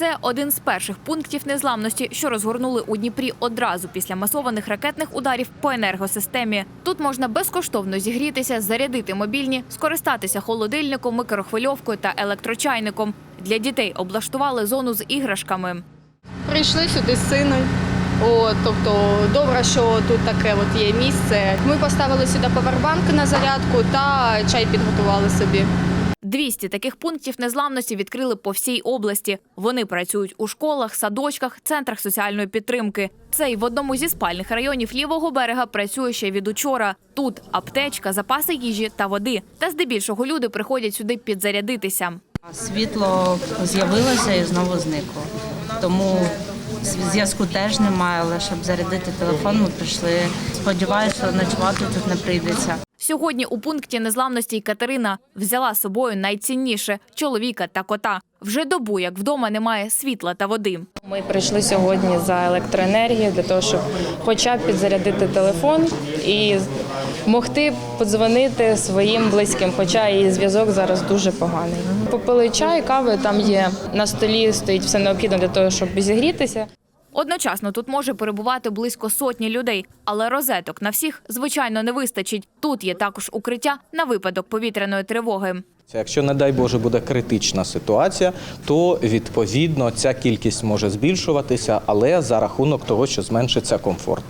Це один з перших пунктів незламності, що розгорнули у Дніпрі одразу після масованих ракетних ударів по енергосистемі. Тут можна безкоштовно зігрітися, зарядити мобільні, скористатися холодильником, микрохвильовкою та електрочайником. Для дітей облаштували зону з іграшками. Прийшли сюди з сином. От, тобто добре, що тут таке от є місце. Ми поставили сюди павербанк на зарядку та чай підготували собі. 200 таких пунктів незламності відкрили по всій області. Вони працюють у школах, садочках, центрах соціальної підтримки. Цей в одному зі спальних районів лівого берега працює ще від учора. Тут аптечка, запаси їжі та води. Та здебільшого люди приходять сюди підзарядитися. Світло з'явилося і знову зникло. Тому зв'язку теж немає, але щоб зарядити телефон, ми прийшли. Сподіваюся, що ночувати тут не прийдеться. Сьогодні у пункті незламності Катерина взяла з собою найцінніше чоловіка та кота. Вже добу, як вдома немає світла та води. Ми прийшли сьогодні за електроенергією для того, щоб хоча б підзарядити телефон і могти подзвонити своїм близьким, хоча і зв'язок зараз дуже поганий. Попили чай, кави, там є на столі стоїть все необхідне для того, щоб зігрітися. Одночасно тут може перебувати близько сотні людей, але розеток на всіх звичайно не вистачить. Тут є також укриття на випадок повітряної тривоги. Якщо, не дай Боже, буде критична ситуація, то відповідно ця кількість може збільшуватися, але за рахунок того, що зменшиться комфорт.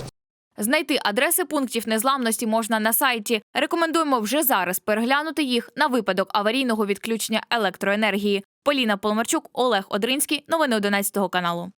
Знайти адреси пунктів незламності можна на сайті. Рекомендуємо вже зараз переглянути їх на випадок аварійного відключення електроенергії. Поліна Полмарчук, Олег Одринський. Новини 11 каналу.